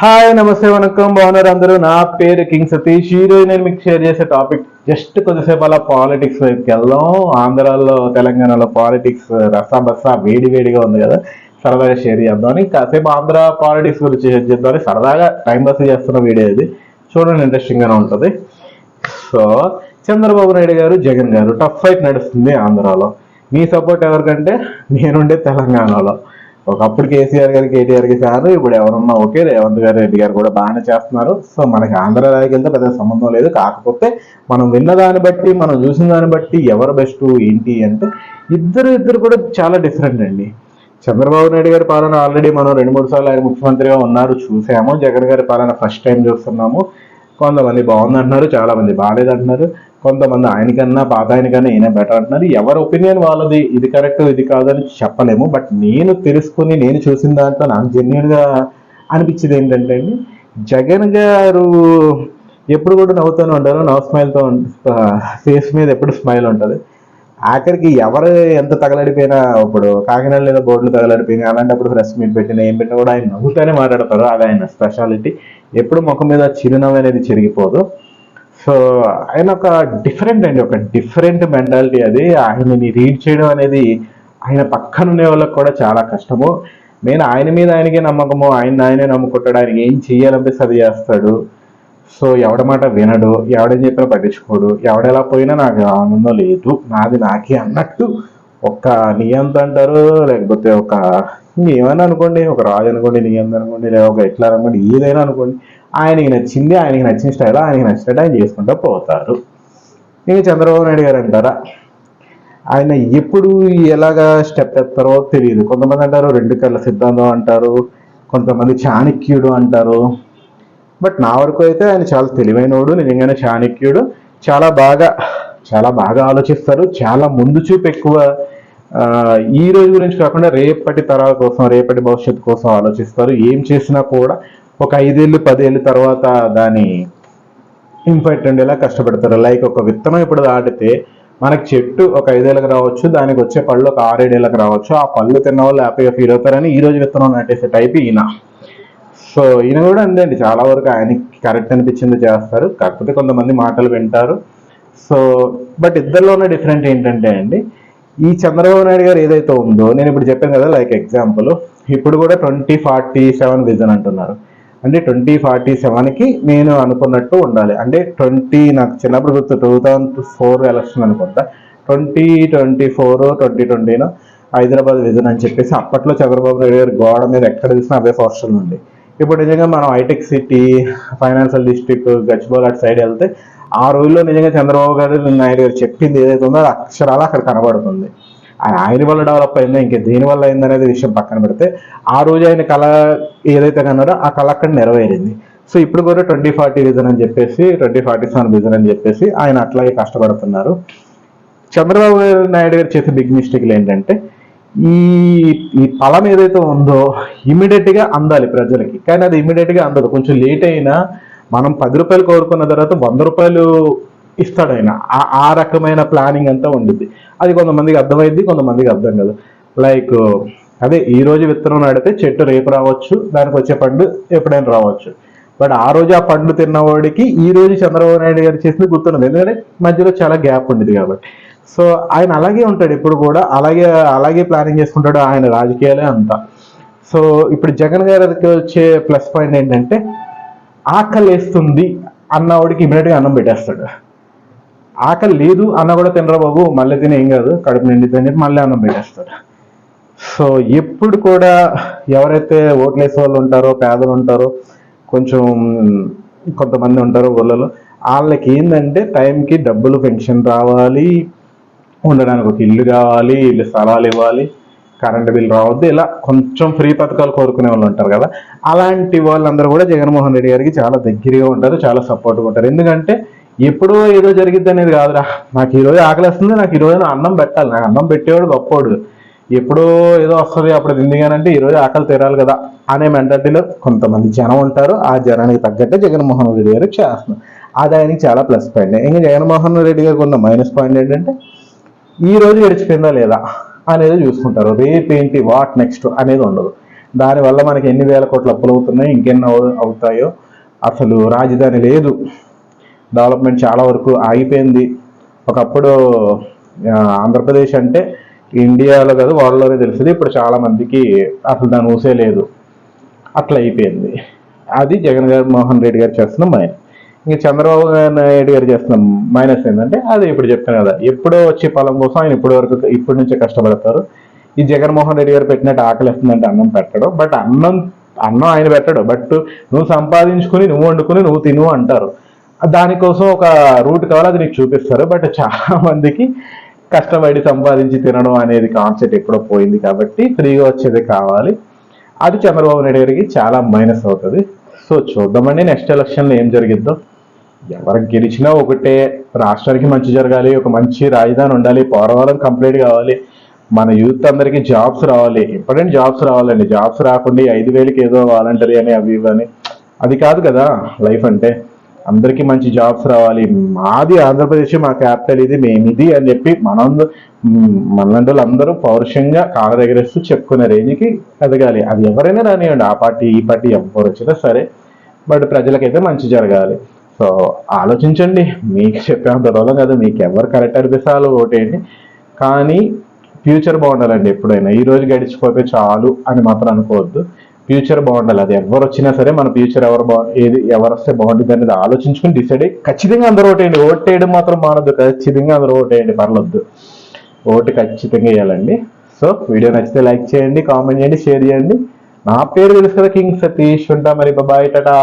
Hi నమస్తే వనకం బాగున్నారు అందరూ. నా పేరు కింగ్ సతీష్. ఈరోజు నేను మీకు షేర్ చేసే టాపిక్ జస్ట్ కొద్దిసేపు అలా పాలిటిక్స్ వైపుకి వెళ్దాం. ఆంధ్రాలో తెలంగాణలో పాలిటిక్స్ రసా బసా వేడి వేడిగా ఉంది కదా. సరదాగా షేర్ చేద్దామని కాసేపు ఆంధ్ర పాలిటిక్స్ గురించి షేర్ చేద్దామని సరదాగా టైం పాస్ చేస్తున్న వీడియో ఇది. చూడండి ఇంట్రెస్టింగ్ గానే ఉంటుంది. సో చంద్రబాబు నాయుడు గారు జగన్ గారు టఫ్ ఫైట్ నడుస్తుంది ఆంధ్రాలో. మీ సపోర్ట్ ఎవరికంటే నేనుండే తెలంగాణలో. ఒకప్పుడు కేసీఆర్ గారికి కేటీఆర్కి సారు ఇప్పుడు ఎవరున్నా ఓకే రేవంత్ గారు రెడ్డి గారు కూడా బాగానే చేస్తున్నారు. సో మనకి ఆంధ్ర రాజకీయాలతో పెద్ద సంబంధం లేదు. కాకపోతే మనం విన్న దాన్ని బట్టి మనం చూసిన దాన్ని బట్టి ఎవరు బెస్ట్ ఏంటి అంటే ఇద్దరు ఇద్దరు కూడా చాలా డిఫరెంట్ అండి. చంద్రబాబు నాయుడు గారి పాలన ఆల్రెడీ మనం రెండు మూడు సార్లు ఆయన ముఖ్యమంత్రిగా ఉన్నారు చూసాము. జగన్ గారి పాలన ఫస్ట్ టైం చూస్తున్నాము. కొంతమంది బాగుంది అంటున్నారు చాలా మంది బాగాలేదు అంటున్నారు కొంతమంది ఆయనకన్నా పాత ఆయనకన్నా ఈయన బెటర్ అంటున్నారు. ఎవరి ఒపీనియన్ వాళ్ళది? ఇది కరెక్ట్ ఇది కాదని చెప్పలేము. బట్ నేను తెలుసుకుని నేను చూసిన దాంట్లో నాకు జెన్యున్గా అనిపించేది అనిపించింది ఏంటంటే అండి జగన్ గారు ఎప్పుడు కూడా నవ్వుతూనే ఉంటారు. నవ్ స్మైల్తో ఫేస్ మీద ఎప్పుడు స్మైల్ ఉంటుంది. ఆఖరికి ఎవరు ఎంత తగలడిపోయినా ఇప్పుడు కాకినాడ లేదా బోర్డులు తగలడిపోయినా అలాంటప్పుడు ప్రెస్ మీట్ పెట్టినా ఏం పెట్టినా కూడా ఆయన నవ్వుతూనే మాట్లాడతారు. అది ఆయన స్పెషాలిటీ ఎప్పుడు ముఖం మీద చిరునవ్వు అనేది చెరిగిపోదు. సో ఆయన ఒక డిఫరెంట్ అండి. ఒక డిఫరెంట్ మెంటాలిటీ అది. ఆయనని రీడ్ చేయడం అనేది ఆయన పక్కన ఉండే వాళ్ళకి కూడా చాలా కష్టము. నేను ఆయన మీద ఆయనకే నమ్మకము. ఆయన ఆయనే నమ్ముకుంటాడు. ఆయనకి ఏం చేయాలనిపిస్తే అది చేస్తాడు. సో ఎవడ మాట వినడు. ఎవడేం చెప్పినా పట్టించుకోడు. ఎవడెలా పోయినా నాకు ఆనందం లేదు. నాది నాకే అన్నట్టు ఒక నియంత అంటారు. లేకపోతే ఒక ఏమైనా అనుకోండి. ఒక రాజు అనుకోండి నియంత అనుకోండి లేదా ఒక ఎట్లా అనుకోండి ఏదైనా అనుకోండి. ఆయనకి నచ్చింది ఆయనకి నచ్చిన స్టైల్ ఆయనకి నచ్చినట్టు ఆయన చేసుకుంటూ పోతారు. ఇంకా చంద్రబాబు నాయుడు గారు అంటారా? ఆయన ఎప్పుడు ఎలాగా స్టెప్ ఎత్తారో తెలియదు. కొంతమంది అంటారు రెండు కళ్ళ సిద్ధాంతం అంటారు కొంతమంది చాణక్యుడు అంటారు. బట్ నా వరకు అయితే ఆయన చాలా తెలివైనవాడు నిజంగానే చాణక్యుడు. చాలా బాగా చాలా బాగా ఆలోచిస్తారు. చాలా ముందు చూపు ఎక్కువ ఈ రోజు గురించి కాకుండా రేపటి తరాల కోసం రేపటి భవిష్యత్తు కోసం ఆలోచిస్తారు. ఏం చేసినా కూడా ఒక ఐదేళ్ళు పదేళ్ళు తర్వాత దాని ఇంఫెక్ట్ ఉండేలా కష్టపడతారు. లైక్ ఒక విత్తనం ఇప్పుడు దాటితే మనకి చెట్టు ఒక ఐదేళ్ళకి రావచ్చు దానికి వచ్చే పళ్ళు ఒక ఆరేడేళ్ళకి రావచ్చు. ఆ పళ్ళు తిన్న వాళ్ళు హ్యాపీగా ఫీల్ అవుతారని ఈ రోజు విత్తనం నాటేసే టైప్ ఈయన. సో ఈయన కూడా అంతే అండి. చాలా వరకు ఆయనకి కరెక్ట్ అనిపించింది చేస్తారు. కాకపోతే కొంతమంది మాటలు వింటారు. సో బట్ ఇద్దరిలో ఉన్న డిఫరెంట్ ఏంటంటే అండి ఈ చంద్రబాబు నాయుడు గారు ఏదైతే ఉందో నేను ఇప్పుడు చెప్పాను కదా లైక్ ఎగ్జాంపుల్ ఇప్పుడు కూడా ట్వంటీ ఫార్టీ సెవెన్ విజన్ అంటున్నారు. అంటే ట్వంటీ ఫార్టీ సెవెన్కి నేను అనుకున్నట్టు ఉండాలి. అంటే ట్వంటీ నాకు చిన్నప్పుడు గుర్తు టూ థౌజండ్ ఫోర్ ఎలక్షన్ అనుకుంటా. ట్వంటీ ట్వంటీ ఫోర్ ట్వంటీ ట్వంటీలో హైదరాబాద్ విజన్ అని చెప్పేసి అప్పట్లో చంద్రబాబు నాయుడు గారు గోడ మీద ఎక్కడ చూసినా అవే పోస్టర్లు ఉంది ఇప్పుడు నిజంగా మనం hi tech city financial district Gachibowli అటు సైడ్ వెళ్తే ఆ రోజుల్లో నిజంగా చంద్రబాబు గారు నాయుడు గారు చెప్పింది ఏదైతే ఉందో అది అక్షరాలు అక్కడ కనబడుతుంది. ఆయన ఆయన వల్ల డెవలప్ అయిందో ఇంకా దేని వల్ల అయిందనేది విషయం పక్కన పెడితే ఆ రోజు ఆయన కళ ఏదైతే కన్నారో ఆ కళ అక్కడ నెరవేరింది. సో ఇప్పుడు కూడా ట్వంటీ ఫార్టీ విజన్ అని చెప్పేసి ట్వంటీ ఫార్టీ సెవెన్ విజన్ అని చెప్పేసి ఆయన అట్లాగే కష్టపడుతున్నారు. చంద్రబాబు నాయుడు గారు చేసే బిగ్ మిస్టేక్లు ఏంటంటే ఈ ఈ ఫలం ఏదైతే ఉందో ఇమీడియట్గా అందాలి ప్రజలకి. కానీ అది ఇమీడియట్గా అందదు. కొంచెం లేట్ అయినా మనం పది రూపాయలు కోరుకున్న తర్వాత వంద రూపాయలు ఇస్తాడు ఆయన ఆ- ఆ రకమైన ప్లానింగ్ అంతా ఉండిద్ది. అది కొంతమందికి అర్థమైంది కొంతమందికి అర్థం కాదు. లైక్ అదే ఈ రోజు విత్తనం నాడితే చెట్టు రేపు రావచ్చు దానికి వచ్చే పండు ఎప్పుడైనా రావచ్చు. బట్ ఆ రోజు ఆ పండు తిన్నవాడికి ఈ రోజు చంద్రబాబు నాయుడు గారు చేసింది గుర్తున్నది ఎందుకంటే మధ్యలో చాలా గ్యాప్ ఉండేది కాబట్టి. సో ఆయన అలాగే ఉంటాడు ఇప్పుడు కూడా. అలాగే అలాగే ప్లానింగ్ చేసుకుంటాడు ఆయన రాజకీయాలే అంతా. సో ఇప్పుడు జగన్ గారికి వచ్చే ప్లస్ పాయింట్ ఏంటంటే ఆకలి వేస్తుంది అన్నవాడికి ఇమీడియట్గా అన్నం పెట్టేస్తాడు. ఆకలి లేదు అన్న కూడా తినరా బాబు మళ్ళీ తినే ఏం కాదు. కడుపు నిండితే చెప్పి మళ్ళీ అన్నం పెట్టేస్తారు సో ఎప్పుడు కూడా ఎవరైతే ఓట్లేసే వాళ్ళు ఉంటారో పేదలు ఉంటారో కొంచెం కొంతమంది ఉంటారో ఊళ్ళలో వాళ్ళకి ఏంటంటే టైంకి డబ్బులు పెన్షన్ రావాలి ఉండడానికి ఒక ఇల్లు కావాలి ఇల్లు స్థలాలు ఇవ్వాలి కరెంట్ బిల్ రావద్దు ఇలా కొంచెం ఫ్రీ పథకాలు కోరుకునే వాళ్ళు ఉంటారు కదా. అలాంటి వాళ్ళందరూ కూడా జగన్మోహన్ రెడ్డి గారికి చాలా దగ్గరగా ఉంటారు చాలా సపోర్ట్గా ఉంటారు. ఎందుకంటే ఎప్పుడో ఏదో జరిగిద్ది అనేది కాదురా. నాకు ఈరోజు ఆకలి ఆకలిస్తుంది నాకు ఈరోజు అన్నం పెట్టాలి. నాకు అన్నం పెట్టేవాడు గొప్పోడు. ఎప్పుడో ఏదో వస్తుంది అప్పుడు తిందిగానంటే ఈరోజు ఆకలి తీరాలి కదా అనే మెంటాలిటీలో కొంతమంది జనం ఉంటారు. ఆ జనానికి తగ్గట్టే జగన్మోహన్ రెడ్డి గారు చేస్తున్నారు. అది ఆయనకి చాలా ప్లస్ పాయింట్ ఇంకా జగన్మోహన్ రెడ్డి గారికి ఉన్న మైనస్ పాయింట్ ఏంటంటే ఈ రోజు గడిచిపోయిందా లేదా అనేది చూసుకుంటారు. రేపు ఏంటి వాట్ నెక్స్ట్ అనేది ఉండదు. దానివల్ల మనకి ఎన్ని వేల కోట్ల అప్పులు అవుతున్నాయి ఇంకెన్ని అవు- అవుతాయో అసలు రాజధాని లేదు. డెవలప్మెంట్ చాలా వరకు ఆగిపోయింది. ఒకప్పుడు ఆంధ్రప్రదేశ్ అంటే ఇండియాలో కాదు వరల్డ్లోనే తెలిసింది ఇప్పుడు చాలా మందికి అసలు దాని ఊసే లేదు. అట్లా అయిపోయింది. అది జగన్ గారు మోహన్ రెడ్డి గారు చేస్తున్న మైనస్. ఇంకా చంద్రబాబు నాయుడు గారు చేస్తున్న మైనస్ ఏంటంటే అది ఇప్పుడు చెప్తాను కదా ఎప్పుడో వచ్చే ఫలం కోసం ఆయన ఇప్పటి వరకు ఇప్పటి నుంచే కష్టపడతారు. ఈ జగన్మోహన్ రెడ్డి గారు పెట్టినట్టు ఆకలి వస్తుందంటే అన్నం పెట్టడం బట్ అన్నం అన్నం ఆయన పెట్టడు. బట్ నువ్వు సంపాదించుకుని నువ్వు వండుకుని నువ్వు తిను అంటారు. దానికోసం ఒక రూట్ కావాలి అది నీకు చూపిస్తారు. బట్ చాలా మందికి కష్టపడి సంపాదించి తినడం అనేది కాన్సెప్ట్ ఎప్పుడో పోయింది కాబట్టి ఫ్రీగా వచ్చేది కావాలి. అది చంద్రబాబు నాయుడు గారికి చాలా మైనస్ అవుతుంది. సో చూద్దామండి నెక్స్ట్ ఎలక్షన్లో ఏం జరిగిద్దో. ఎవరు గెలిచినా ఒకటే. రాష్ట్రానికి మంచి జరగాలి ఒక మంచి రాజధాని ఉండాలి పోరావరం కంప్లీట్ కావాలి. మన యూత్ అందరికీ జాబ్స్ రావాలి. ఇంపార్టెంట్ జాబ్స్ రావాలండి. జాబ్స్ రాకుండా ఐదు వేలకి ఏదో వాలంటరీ అని అవి ఇవి అని. అది కాదు కదా లైఫ్ అంటే. అందరికీ మంచి జాబ్స్ రావాలి. మాది ఆంధ్రప్రదేశ్ మా క్యాపిటల్ ఇది మేమిది అని చెప్పి మనం మనలాంటి అందరూ పౌరుషంగా కాళ్ళ దగ్గరేస్తూ చెప్పుకునే రేంజ్కి ఎదగాలి. అది ఎవరైనా రానివ్వండి. ఆ పార్టీ ఈ పార్టీ ఎవరు వచ్చినా సరే. బట్ ప్రజలకైతే మంచి జరగాలి. సో ఆలోచించండి. మీకు చెప్పేంత రోజు కదా. మీకు ఎవరు కరెక్ట్ అనిపిస్తాలో ఓటేయండి. కానీ ఫ్యూచర్ బాగుండాలండి ఎప్పుడైనా. ఈ రోజు గడిచిపోతే చాలు అని మాత్రం అనుకోవద్దు. ఫ్యూచర్ బాగుండాలి. అది ఎవరు వచ్చినా సరే మన ఫ్యూచర్ ఎవరు బా ఏది ఎవరు వస్తే బాగుంటుంది అనేది ఆలోచించుకుని డిసైడ్ అయ్యి ఖచ్చితంగా అందరూ ఓటేయండి. ఓటేయడం మాత్రం మానద్దు. ఖచ్చితంగా అందరూ ఓటేయండి పర్లొద్దు. ఓటు ఖచ్చితంగా వేయాలండి. సో వీడియో నచ్చితే లైక్ చేయండి కామెంట్ చేయండి షేర్ చేయండి. నా పేరు తెలుసు కదా కింగ్ సతీష్ ఉంటా మరి. బాయ్ టాటా.